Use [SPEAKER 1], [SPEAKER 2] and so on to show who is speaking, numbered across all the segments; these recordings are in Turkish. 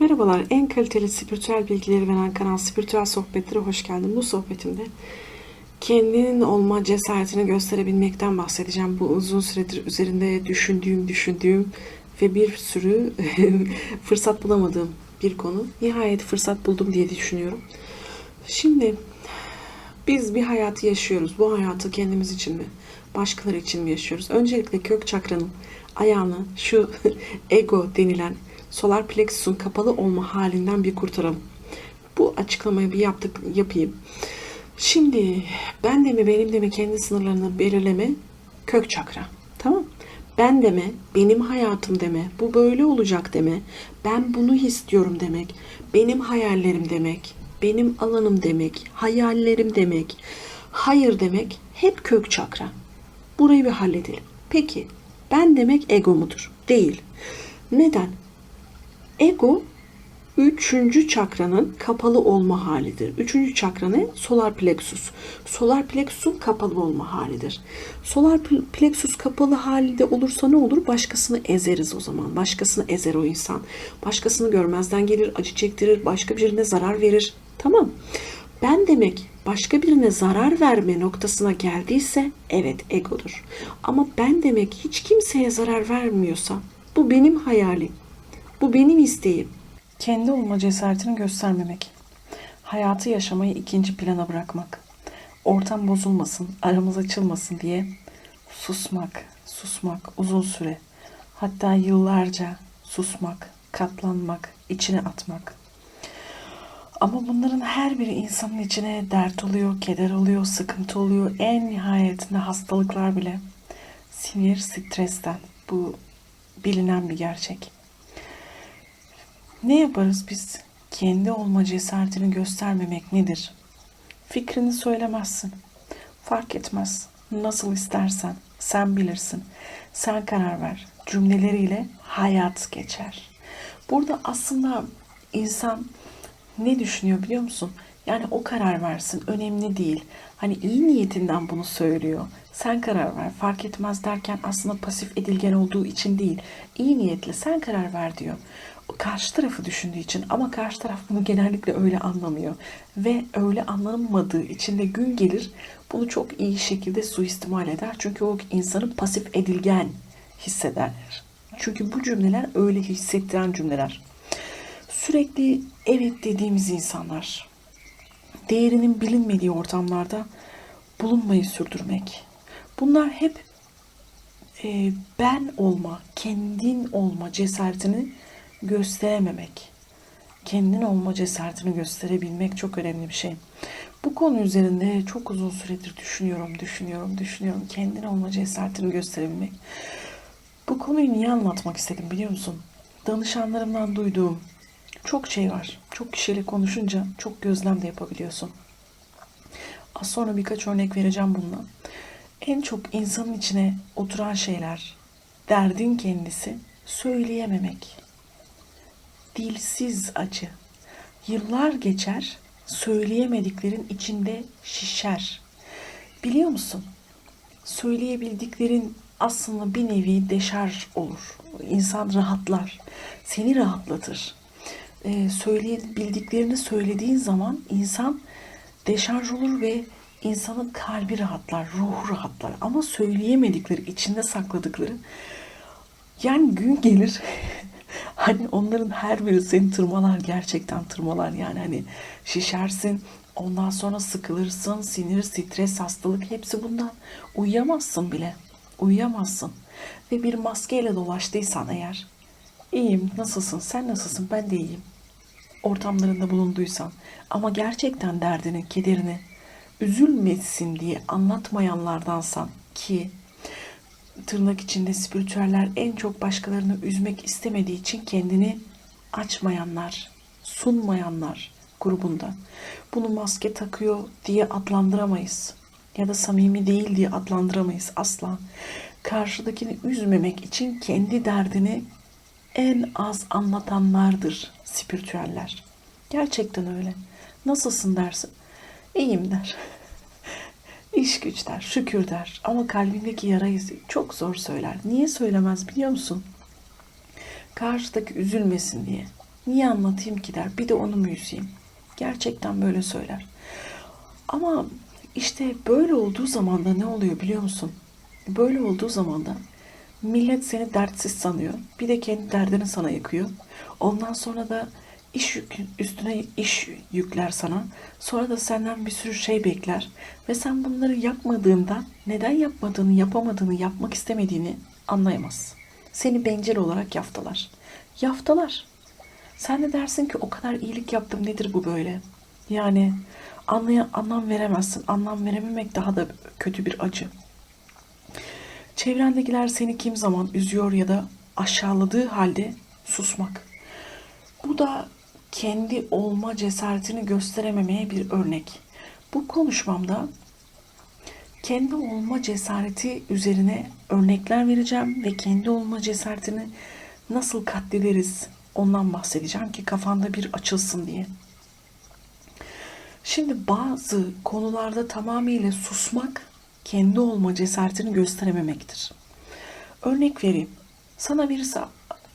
[SPEAKER 1] Merhabalar, en kaliteli spiritüel bilgileri veren kanal Spiritüel Sohbetlere hoş geldin. Bu sohbetimde kendinin olma cesaretini gösterebilmekten bahsedeceğim. Bu uzun süredir üzerinde düşündüğüm, düşündüğüm ve bir sürü fırsat bulamadığım bir konu. Nihayet fırsat buldum diye düşünüyorum. Şimdi biz bir hayatı yaşıyoruz. Bu hayatı kendimiz için mi, başkaları için mi yaşıyoruz? Öncelikle kök çakranın ayağını şu ego denilen solar plexus'un kapalı olma halinden bir kurtaralım. Bu açıklamayı bir yaptık yapayım. Şimdi ben de mi benim de mi kendi sınırlarını belirleme kök çakra. Tamam? Ben deme, benim hayatım deme, bu böyle olacak deme, ben bunu istiyorum demek, benim hayallerim demek, benim alanım demek, hayallerim demek, hayır demek hep kök çakra. Burayı bir halledelim. Peki ben demek ego mudur? Değil. Neden? Ego üçüncü çakranın kapalı olma halidir. Üçüncü çakra ne? Solar plexus. Solar plexusun kapalı olma halidir. Solar plexus kapalı halde olursa ne olur? Başkasını ezeriz o zaman. Başkasını ezer o insan. Başkasını görmezden gelir, acı çektirir, başka birine zarar verir. Tamam. Ben demek başka birine zarar verme noktasına geldiyse evet egodur. Ama ben demek hiç kimseye zarar vermiyorsa bu benim hayalim. Bu benim isteğim. Kendi olma cesaretini göstermemek. Hayatı yaşamayı ikinci plana bırakmak. Ortam bozulmasın, aramız açılmasın diye susmak, susmak uzun süre. Hatta yıllarca susmak, katlanmak, içine atmak. Ama bunların her biri insanın içine dert oluyor, keder oluyor, sıkıntı oluyor. En nihayetinde hastalıklar bile sinir, stresten. Bu bilinen bir gerçek. Ne yaparız biz? Kendi olma cesaretini göstermemek nedir? Fikrini söylemezsin. Fark etmez. Nasıl istersen sen bilirsin. Sen karar ver. Cümleleriyle hayat geçer. Burada aslında insan ne düşünüyor biliyor musun? Yani o karar versin. Önemli değil. Hani iyi niyetinden bunu söylüyor. Sen karar ver. Fark etmez derken aslında pasif edilgen olduğu için değil. İyi niyetle sen karar ver diyor. Karşı tarafı düşündüğü için ama karşı taraf bunu genellikle öyle anlamıyor. Ve öyle anlamadığı için de gün gelir bunu çok iyi şekilde suistimal eder. Çünkü o insanı pasif edilgen hissederler. Çünkü bu cümleler öyle hissettiren cümleler. Sürekli evet dediğimiz insanlar değerinin bilinmediği ortamlarda bulunmayı sürdürmek. Bunlar hep e, ben olma, kendin olma cesaretini gösterememek. Kendin olma cesaretini gösterebilmek çok önemli bir şey. Bu konu üzerinde çok uzun süredir düşünüyorum, düşünüyorum, düşünüyorum. Kendin olma cesaretini gösterebilmek. Bu konuyu niye anlatmak istedim biliyor musun? Danışanlarımdan duyduğum çok şey var. Çok kişiyle konuşunca çok gözlem de yapabiliyorsun. Az sonra birkaç örnek vereceğim bununla. En çok insanın içine oturan şeyler, derdin kendisi, söyleyememek. Dilsiz acı. Yıllar geçer, söyleyemediklerin içinde şişer. Biliyor musun? Söyleyebildiklerin aslında bir nevi deşarj olur. İnsan rahatlar. Seni rahatlatır. Ee, söyleyebildiklerini söylediğin zaman insan deşarj olur ve insanın kalbi rahatlar, ruhu rahatlar. Ama söyleyemedikleri, içinde sakladıkları yani gün gelir hani onların her biri seni tırmalar, gerçekten tırmalar. Yani hani şişersin, ondan sonra sıkılırsın, sinir, stres, hastalık hepsi bundan. Uyuyamazsın bile. Uyuyamazsın. Ve bir maskeyle dolaştıysan eğer iyiyim, nasılsın, sen nasılsın, ben de iyiyim. Ortamlarında bulunduysan ama gerçekten derdini, kederini, üzülmesin diye anlatmayanlardansan ki tırnak içinde spiritüeller en çok başkalarını üzmek istemediği için kendini açmayanlar, sunmayanlar grubunda. Bunu maske takıyor diye adlandıramayız. Ya da samimi değil diye adlandıramayız asla. Karşıdakini üzmemek için kendi derdini en az anlatanlardır spiritüeller. Gerçekten öyle. Nasılsın dersin? İyiyim der. İş güç der, şükür der. Ama kalbindeki yarayı çok zor söyler. Niye söylemez biliyor musun? Karşıdaki üzülmesin diye. Niye anlatayım ki der. Bir de onu mu üzeyim? Gerçekten böyle söyler. Ama işte böyle olduğu zaman da ne oluyor biliyor musun? Böyle olduğu zaman da millet seni dertsiz sanıyor. Bir de kendi derdini sana yakıyor. Ondan sonra da iş yük, üstüne iş yükler sana. Sonra da senden bir sürü şey bekler. Ve sen bunları yapmadığında neden yapmadığını, yapamadığını, yapmak istemediğini anlayamazsın. Seni bencil olarak yaftalar. Yaftalar. Sen de dersin ki o kadar iyilik yaptım nedir bu böyle? Yani anlaya, anlam veremezsin. Anlam verememek daha da kötü bir acı. Çevrendekiler seni kim zaman üzüyor ya da aşağıladığı halde susmak. Bu da kendi olma cesaretini gösterememeye bir örnek. Bu konuşmamda kendi olma cesareti üzerine örnekler vereceğim ve kendi olma cesaretini nasıl katlederiz ondan bahsedeceğim ki kafanda bir açılsın diye. Şimdi bazı konularda tamamıyla susmak kendi olma cesaretini gösterememektir. Örnek vereyim. Sana birisi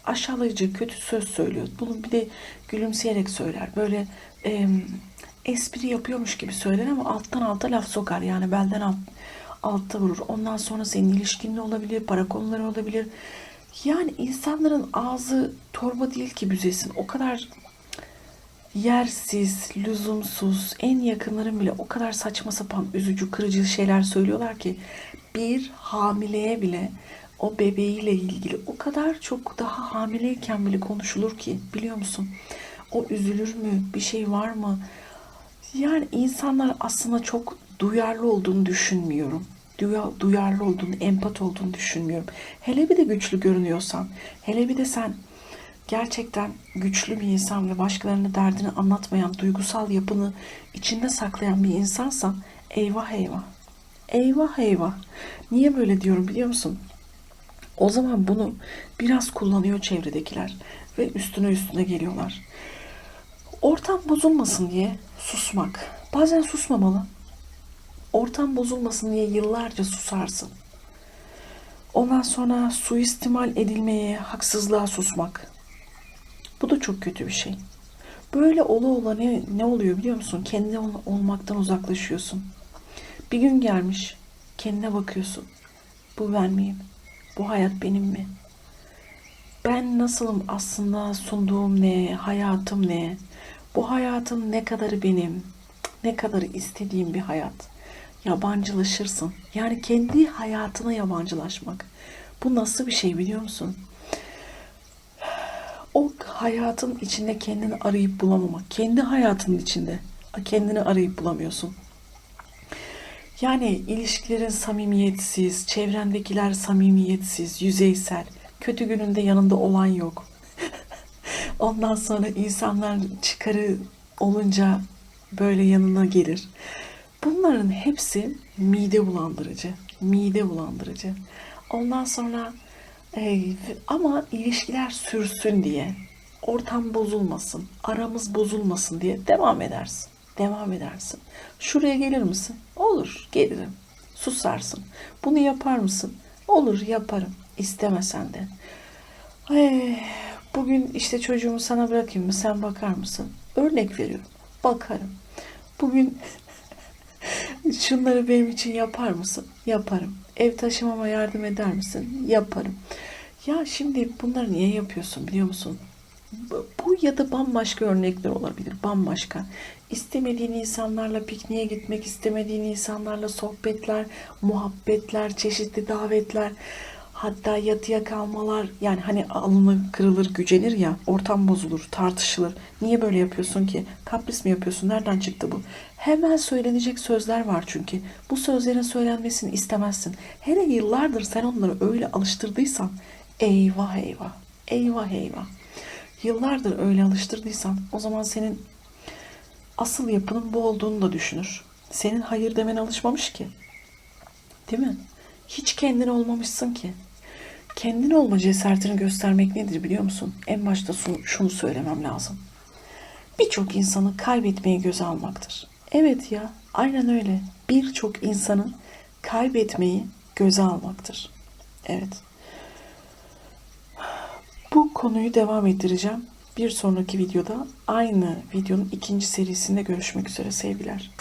[SPEAKER 1] aşağılayıcı, kötü söz söylüyor. Bunu bir de gülümseyerek söyler. Böyle e, espri yapıyormuş gibi söyler ama alttan alta laf sokar. Yani belden alt, altta vurur. Ondan sonra senin ilişkinle olabilir, para konuları olabilir. Yani insanların ağzı torba değil ki büzesin. O kadar yersiz, lüzumsuz, en yakınların bile o kadar saçma sapan, üzücü, kırıcı şeyler söylüyorlar ki bir hamileye bile o bebeğiyle ilgili o kadar çok daha hamileyken bile konuşulur ki biliyor musun? O üzülür mü? Bir şey var mı? Yani insanlar aslında çok duyarlı olduğunu düşünmüyorum. Duya- Duyarlı olduğunu, empat olduğunu düşünmüyorum. Hele bir de güçlü görünüyorsan, hele bir de sen gerçekten güçlü bir insan ve başkalarına derdini anlatmayan, duygusal yapını içinde saklayan bir insansan eyvah eyvah. Eyvah eyvah. Niye böyle diyorum biliyor musun? O zaman bunu biraz kullanıyor çevredekiler ve üstüne üstüne geliyorlar. Ortam bozulmasın diye susmak. Bazen susmamalı. Ortam bozulmasın diye yıllarca susarsın. Ondan sonra suistimal edilmeye, haksızlığa susmak. Bu da çok kötü bir şey. Böyle ola ola ne, ne oluyor biliyor musun? Kendine ol- olmaktan uzaklaşıyorsun. Bir gün gelmiş, kendine bakıyorsun. Bu ben miyim? Bu hayat benim mi? Ben nasılım aslında sunduğum ne, hayatım ne? Bu hayatın ne kadarı benim? Ne kadarı istediğim bir hayat? Yabancılaşırsın. Yani kendi hayatına yabancılaşmak. Bu nasıl bir şey biliyor musun? O hayatın içinde kendini arayıp bulamamak. Kendi hayatının içinde kendini arayıp bulamıyorsun. Yani ilişkilerin samimiyetsiz, çevrendekiler samimiyetsiz, yüzeysel. Kötü gününde yanında olan yok. Ondan sonra insanlar çıkarı olunca böyle yanına gelir. Bunların hepsi mide bulandırıcı. Mide bulandırıcı. Ondan sonra e, ama ilişkiler sürsün diye, ortam bozulmasın, aramız bozulmasın diye devam edersin. Devam edersin. Şuraya gelir misin? Olur, gelirim. Susarsın. Bunu yapar mısın? Olur, yaparım. İstemesen de. Ay, bugün işte çocuğumu sana bırakayım mı? Sen bakar mısın? Örnek veriyorum. Bakarım. Bugün şunları benim için yapar mısın? Yaparım. Ev taşımama yardım eder misin? Yaparım. Ya şimdi bunları niye yapıyorsun biliyor musun? Ya da bambaşka örnekler olabilir. Bambaşka. İstemediğin insanlarla pikniğe gitmek, istemediğin insanlarla sohbetler, muhabbetler, çeşitli davetler, hatta yatıya kalmalar. Yani hani alınır, kırılır, gücenir ya, ortam bozulur, tartışılır. Niye böyle yapıyorsun ki? Kapris mi yapıyorsun? Nereden çıktı bu? Hemen söylenecek sözler var çünkü. Bu sözlerin söylenmesini istemezsin. Hele yıllardır sen onları öyle alıştırdıysan eyvah eyvah, eyvah eyvah. Yıllardır öyle alıştırdıysan o zaman senin asıl yapının bu olduğunu da düşünür. Senin hayır demen alışmamış ki. Değil mi? Hiç kendin olmamışsın ki. Kendin olma cesaretini göstermek nedir biliyor musun? En başta şunu söylemem lazım. Birçok insanı kaybetmeyi göze almaktır. Evet ya, aynen öyle. Birçok insanı kaybetmeyi göze almaktır. Evet. Konuyu devam ettireceğim. Bir sonraki videoda aynı videonun ikinci serisinde görüşmek üzere sevgiler.